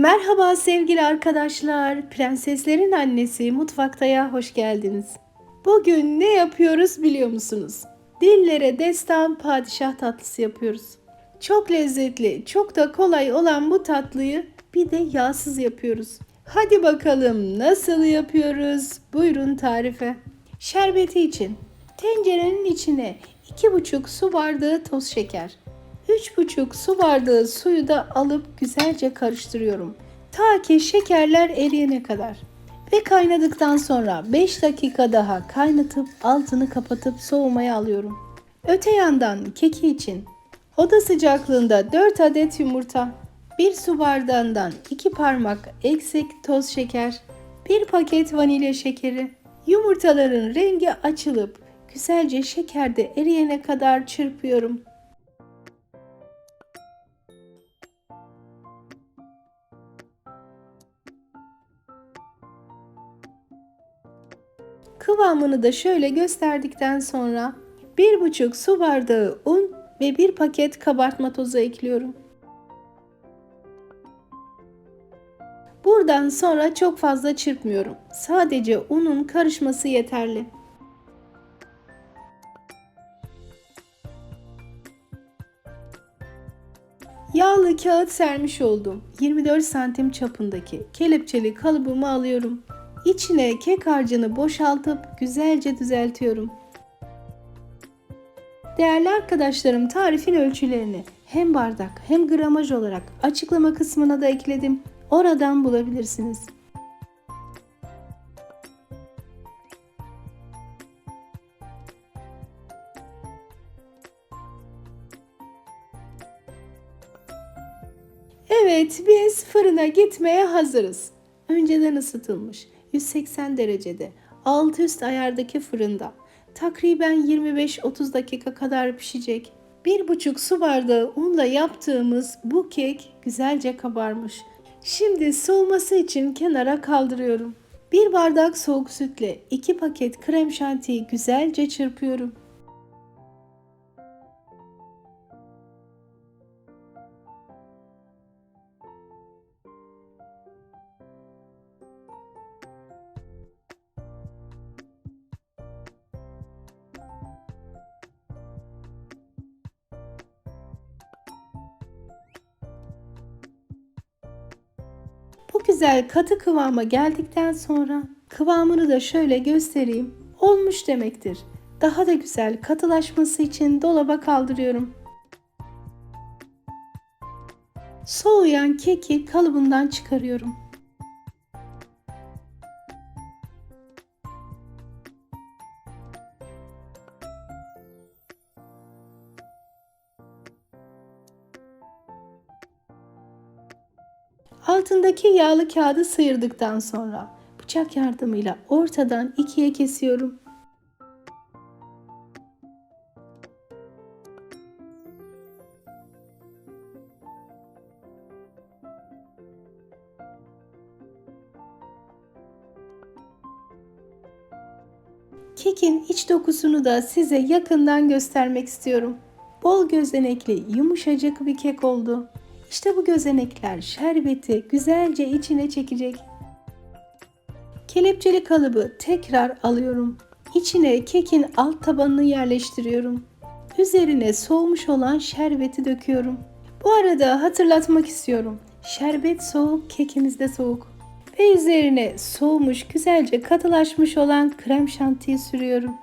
Merhaba sevgili arkadaşlar. Prenseslerin annesi mutfaktaya hoş geldiniz. Bugün ne yapıyoruz biliyor musunuz? Dillere destan padişah tatlısı yapıyoruz. Çok lezzetli, çok da kolay olan bu tatlıyı bir de yağsız yapıyoruz. Hadi bakalım nasıl yapıyoruz? Buyurun tarife. Şerbeti için tencerenin içine 2,5 su bardağı toz şeker, 3,5 su bardağı suyu da alıp güzelce karıştırıyorum. Ta ki şekerler eriyene kadar. Ve kaynadıktan sonra 5 dakika daha kaynatıp altını kapatıp soğumaya alıyorum. Öte yandan keki için oda sıcaklığında 4 adet yumurta, 1 su bardağından 2 parmak eksik toz şeker, 1 paket vanilya şekeri, yumurtaların rengi açılıp güzelce şekerde eriyene kadar çırpıyorum. Kıvamını da şöyle gösterdikten sonra 1,5 su bardağı un ve 1 paket kabartma tozu ekliyorum. Buradan sonra çok fazla çırpmıyorum. Sadece unun karışması yeterli. Yağlı kağıt sermiş oldum. 24 santim çapındaki kelepçeli kalıbımı alıyorum. İçine kek harcını boşaltıp güzelce düzeltiyorum. Değerli arkadaşlarım tarifin ölçülerini hem bardak hem gramaj olarak açıklama kısmına da ekledim. Oradan bulabilirsiniz. Evet, biz fırına gitmeye hazırız. Önceden ısıtılmış 180 derecede alt üst ayardaki fırında takriben 25-30 dakika kadar pişecek. 1,5 su bardağı unla yaptığımız bu kek güzelce kabarmış. Şimdi soğuması için kenara kaldırıyorum. Bir bardak soğuk sütle 2 paket krem şantiyi güzelce çırpıyorum. Güzel katı kıvama geldikten sonra kıvamını da şöyle göstereyim. Olmuş demektir. Daha da güzel katılaşması için dolaba kaldırıyorum. Soğuyan keki kalıbından çıkarıyorum. Altındaki yağlı kağıdı sıyırdıktan sonra bıçak yardımıyla ortadan ikiye kesiyorum. Kekin iç dokusunu da size yakından göstermek istiyorum. Bol gözenekli, yumuşacık bir kek oldu. İşte bu gözenekler şerbeti güzelce içine çekecek. Kelepçeli kalıbı tekrar alıyorum. İçine kekin alt tabanını yerleştiriyorum. Üzerine soğumuş olan şerbeti döküyorum. Bu arada hatırlatmak istiyorum. Şerbet soğuk, kekimiz de soğuk. Ve üzerine soğumuş, güzelce katılaşmış olan krem şantiyi sürüyorum.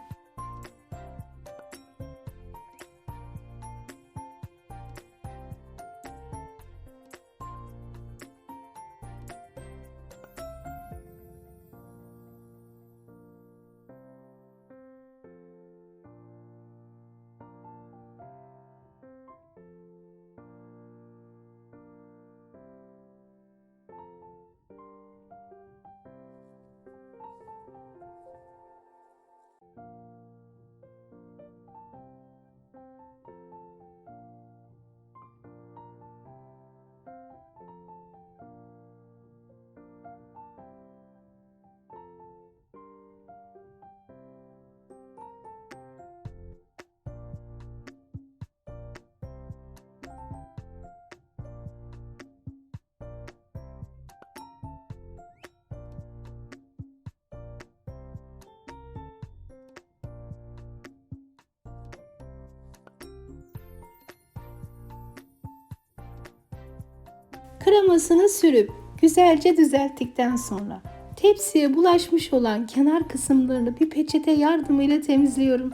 Kremasını sürüp güzelce düzelttikten sonra tepsiye bulaşmış olan kenar kısımlarını bir peçete yardımıyla temizliyorum.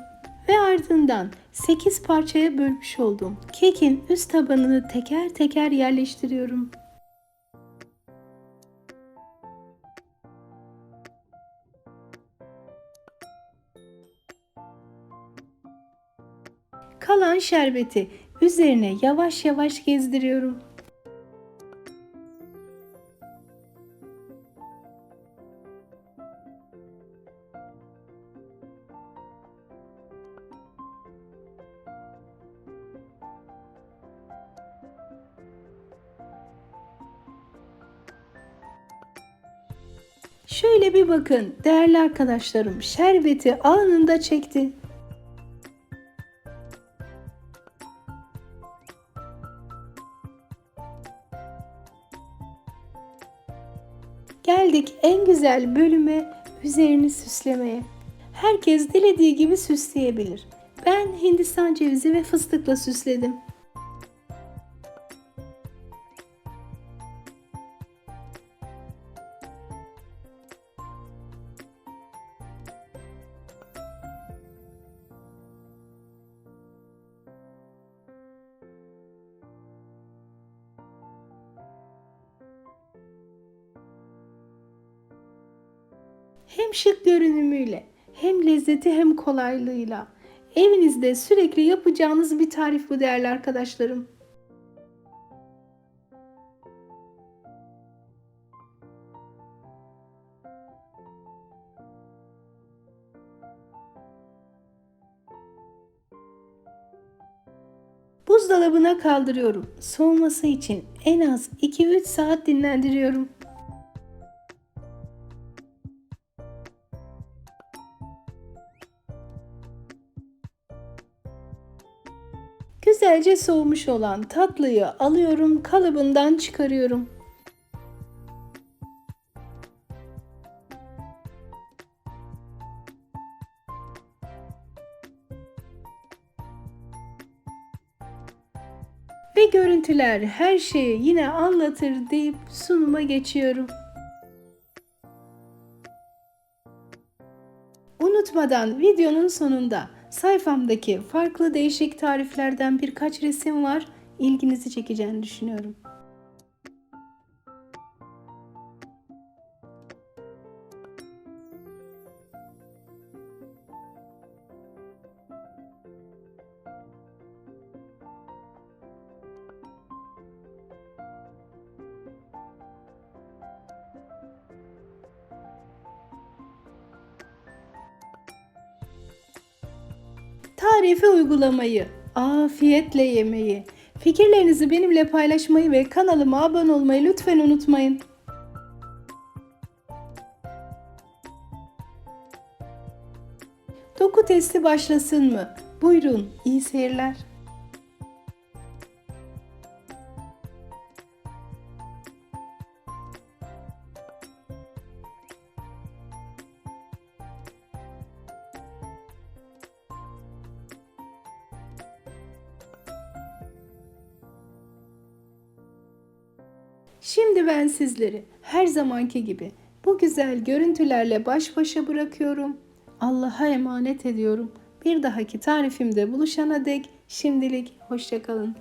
Ve ardından 8 parçaya bölmüş olduğum kekin üst tabanını teker teker yerleştiriyorum. Kalan şerbeti üzerine yavaş yavaş gezdiriyorum. Şöyle bir bakın değerli arkadaşlarım şerbeti anında çekti. Geldik en güzel bölüme üzerini süslemeye. Herkes dilediği gibi süsleyebilir. Ben Hindistan cevizi ve fıstıkla süsledim. Hem şık görünümüyle, hem lezzeti hem kolaylığıyla. Evinizde sürekli yapacağınız bir tarif bu değerli arkadaşlarım. Buzdolabına kaldırıyorum. Soğuması için en az 2-3 saat dinlendiriyorum. Güzelce soğumuş olan tatlıyı alıyorum, kalıbından çıkarıyorum. Ve görüntüler her şeyi yine anlatır deyip sunuma geçiyorum. Unutmadan videonun sonunda sayfamdaki farklı değişik tariflerden birkaç resim var. İlginizi çekeceğini düşünüyorum. Tarifi uygulamayı, afiyetle yemeyi, fikirlerinizi benimle paylaşmayı ve kanalıma abone olmayı lütfen unutmayın. Doku testi başlasın mı? Buyurun, iyi seyirler. Şimdi ben sizleri her zamanki gibi bu güzel görüntülerle baş başa bırakıyorum. Allah'a emanet ediyorum. Bir dahaki tarifimde buluşana dek şimdilik hoşçakalın.